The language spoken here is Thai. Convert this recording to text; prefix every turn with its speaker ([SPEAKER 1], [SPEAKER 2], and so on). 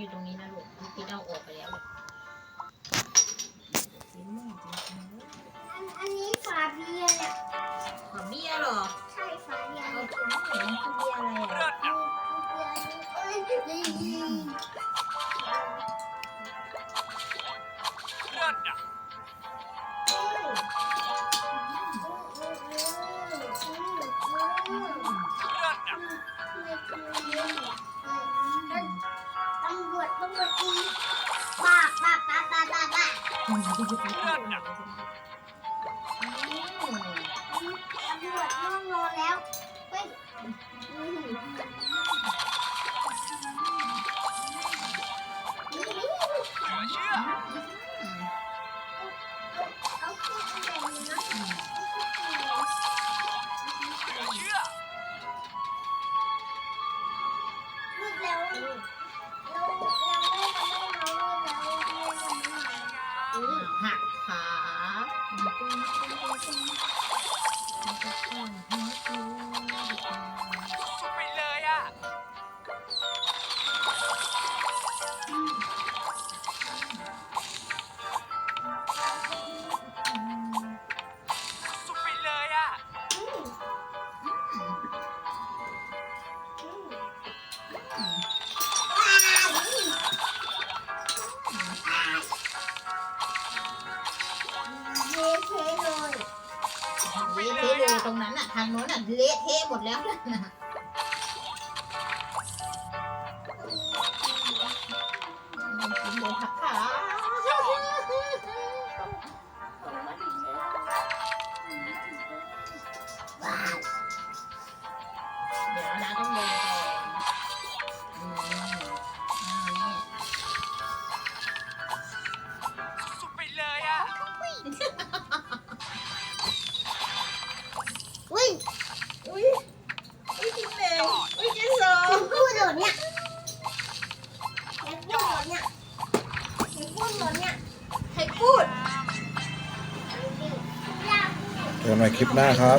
[SPEAKER 1] อยู่ตรงนี้นะลูกพี่เอาออกไปแล้ว
[SPEAKER 2] อันอันนี้ฝาเบียร์เนี่ย
[SPEAKER 1] ขอเบียร์เหรอ
[SPEAKER 2] ใช่ฝาเบียร์
[SPEAKER 1] เอา
[SPEAKER 2] เนี่ย
[SPEAKER 1] ถุงมันคือเบียร์อะไรอะ
[SPEAKER 2] เอ้ยเอ้ยำรวจตำรวจอีบ้าบ้าบ้าบ้าบ้าบ้าตำรวจล่วงนอนแล้วเฮ้ยเอาขึ้นแล้วเราเราไม่ทำให้น้องมืดแล้ว หั
[SPEAKER 1] กขา ตรงนั้นอะ ทางโน้นอะเละเทะหมดแล้วนะ
[SPEAKER 2] พูดเหรอเนี่ย
[SPEAKER 1] ใครพูด
[SPEAKER 3] เจอกันใหม่คลิปหน้าครับ